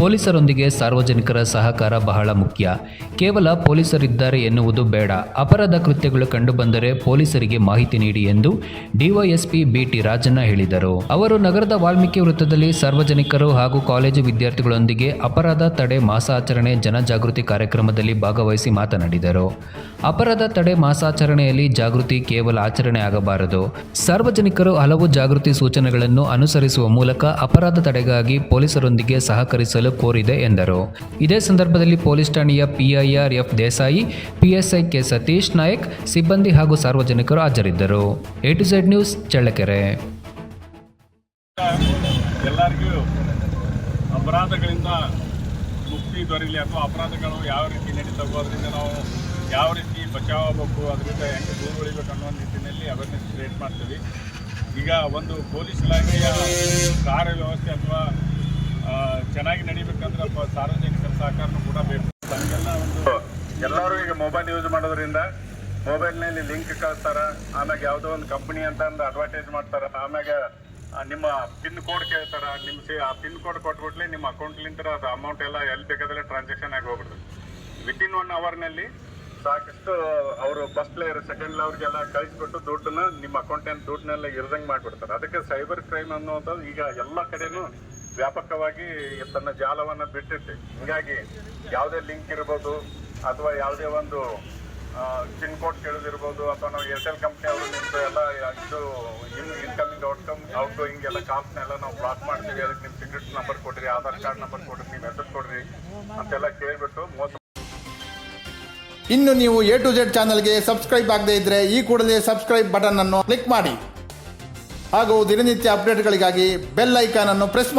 ಪೊಲೀಸರೊಂದಿಗೆ ಸಾರ್ವಜನಿಕರ ಸಹಕಾರ ಬಹಳ ಮುಖ್ಯ. ಕೇವಲ ಪೊಲೀಸರಿದ್ದಾರೆ ಎನ್ನುವುದು ಬೇಡ. ಅಪರಾಧ ಕೃತ್ಯಗಳು ಕಂಡುಬಂದರೆ ಪೊಲೀಸರಿಗೆ ಮಾಹಿತಿ ನೀಡಿ ಎಂದು ಡಿವೈಎಸ್ಪಿ ಬಿಟಿ ರಾಜಣ್ಣ ಹೇಳಿದರು. ಅವರು ನಗರದ ವಾಲ್ಮೀಕಿ ವೃತ್ತದಲ್ಲಿ ಸಾರ್ವಜನಿಕರು ಹಾಗೂ ಕಾಲೇಜು ವಿದ್ಯಾರ್ಥಿಗಳೊಂದಿಗೆ ಅಪರಾಧ ತಡೆ ಮಾಸಾಚರಣೆ ಜನಜಾಗೃತಿ ಕಾರ್ಯಕ್ರಮದಲ್ಲಿ ಭಾಗವಹಿಸಿ ಮಾತನಾಡಿದರು. ಅಪರಾಧ ತಡೆ ಮಾಸಾಚರಣೆಯಲ್ಲಿ ಜಾಗೃತಿ ಕೇವಲ ಆಚರಣೆ ಆಗಬಾರದು. ಸಾರ್ವಜನಿಕರು ಹಲವು ಜಾಗೃತಿ ಸೂಚನೆಗಳನ್ನು ಅನುಸರಿಸುವ ಮೂಲಕ ಅಪರಾಧ ತಡೆಗಾಗಿ ಪೊಲೀಸರೊಂದಿಗೆ ಸಹಕರಿಸಲು ಕೋರಿದೆ ಎಂದರು. ಇದೇ ಸಂದರ್ಭದಲ್ಲಿ ಪೊಲೀಸ್ ಠಾಣೆಯ PI R F Desai, PSI K Satish Nayak, ಸಿಬ್ಬಂದಿ ಹಾಗೂ ಸಾರ್ವಜನಿಕರು ಹಾಜರಿದ್ದರು. A to Z news Challakere. ಎಲ್ಲರಿಗೂ ಅಪರಾಧಗಳಿಂದ ಮುಕ್ತಿ ದೊರೀಲಿ ಅಥವಾ ಅಪರಾಧಗಳು ಯಾವ ರೀತಿ ನಡೀತವೋ ಅದರಿಂದ ನಾವು ಯಾವ ರೀತಿ ಬಚಾವ್ ಆಗಬೇಕು, ಅದರಿಂದ ಹೆಂಗೆ ದೂರ ಉಳಿಬೇಕು ಅನ್ನೋ ನಿಟ್ಟಿನಲ್ಲಿ ಅವೇರ್ನೆಸ್ ಕ್ರಿಯೇಟ್ ಮಾಡ್ತೀವಿ. ಈಗ ಒಂದು ಪೊಲೀಸ್ ಇಲಾಖೆಯ ಕಾರ್ಯವ್ಯವಸ್ಥೆ ಅಥವಾ ಚೆನ್ನಾಗಿ ನಡಿಬೇಕಂದ್ರೆ ಸಾರ್ವಜನಿಕರ ಸಹಕಾರನೂ ಕೂಡ ಬೇಕು. ಎಲ್ಲರೂ ಈಗ ಮೊಬೈಲ್ ಯೂಸ್ ಮಾಡೋದ್ರಿಂದ ಮೊಬೈಲ್ನಲ್ಲಿ ಲಿಂಕ್ ಕಳಿಸ್ತಾರ, ಆಮ್ಯಾಗ ಯಾವುದೋ ಒಂದು ಕಂಪ್ನಿ ಅಂತ ಒಂದು ಅಡ್ವರ್ಟೈಸ್ ಮಾಡ್ತಾರ, ಆಮ್ಯಾಗ ನಿಮ್ಮ ಪಿನ್ ಕೋಡ್ ಕೇಳ್ತಾರ ನಿಮ್ಮ ಆ ಪಿನ್ ಕೋಡ್ ಕೊಟ್ಬಿಟ್ಲೆ ನಿಮ್ಮ ಅಕೌಂಟ್ಲಿಂದ ಅದು ಅಮೌಂಟ್ ಎಲ್ಲ ಎಲ್ಲಿ ಬೇಕಾದ್ರೆ ಟ್ರಾನ್ಸಾಕ್ಷನ್ ಆಗಿ ಹೋಗ್ಬಿಡ್ತದೆ. ವಿತ್ ಇನ್ ಒನ್ ಅವರ್ನಲ್ಲಿ ಸಾಕಷ್ಟು ಅವರು ಫಸ್ಟ್ ಲೇಯರ್ ಸೆಕೆಂಡ್ ಲೇಯರ್ಗೆಲ್ಲ ಕಳಿಸ್ಬಿಟ್ಟು ದುಡ್ಡನ್ನ ನಿಮ್ಮ ಅಕೌಂಟ್ ದುಡ್ಡನ್ನೆಲ್ಲ ಇರ್ದಂಗೆ ಮಾಡ್ಬಿಡ್ತಾರೆ. ಅದಕ್ಕೆ ಸೈಬರ್ ಕ್ರೈಮ್ ಅನ್ನೋದು ಈಗ ಎಲ್ಲ ಕಡೆನೂ ವ್ಯಾಪಕವಾಗಿ ತನ್ನ ಜಾಲವನ್ನು ಬಿಟ್ಟಿದೆ. ಹಿಂಗಾಗಿ ಯಾವುದೇ ಲಿಂಕ್ ಇರ್ಬೋದು ಅಥವಾ ಯಾವುದೇ ಒಂದು ಪಿನ್ ಕೋಡ್ ಕೇಳೋದಿರ್ಬೋದು ಅಥವಾ ನಾವು ಏರ್ಟೆಲ್ ಕಂಪ್ನಿ ಅವರು ನಿಮ್ದು ಎಲ್ಲ ಇದು ಇನ್ಕಮಿಂಗ್ ಔಟ್ಕಮ್ ಔಟ್ ಗೋಯಿಂಗ್ ಎಲ್ಲ ಕಾಲ್ಸ್ನೆಲ್ಲ ನಾವು ಬ್ಲಾಕ್ ಮಾಡ್ತೀವಿ. ಅದಕ್ಕೆ ನಿಮ್ಮ ಸಿಗ್ರೆಟ್ ನಂಬರ್ ಕೊಡ್ರಿ, ಆಧಾರ್ ಕಾರ್ಡ್ ನಂಬರ್ ಕೊಡ್ರಿ ನೀವು ಹೆಸರು ಕೊಡ್ರಿ ಅಂತೆಲ್ಲ ಕೇಳಿಬಿಟ್ಟು ಮೋಸ ಇನ್ನು ನೀವು ಎ ಟು ಜೆಡ್ ಚಾನಲ್ಗೆ ಸಬ್ಸ್ಕ್ರೈಬ್ ಆಗದೇ ಇದ್ದರೆ ಈ ಕೂಡಲೇ ಸಬ್ಸ್ಕ್ರೈಬ್ ಬಟನ್ ಅನ್ನು ಕ್ಲಿಕ್ ಮಾಡಿ. ಹಾಗೂ ದಿನನಿತ್ಯ ಅಪ್ಡೇಟ್ಗಳಿಗಾಗಿ ಬೆಲ್ ಐಕಾನ್ ಅನ್ನು ಪ್ರೆಸ್ ಮಾಡಿ.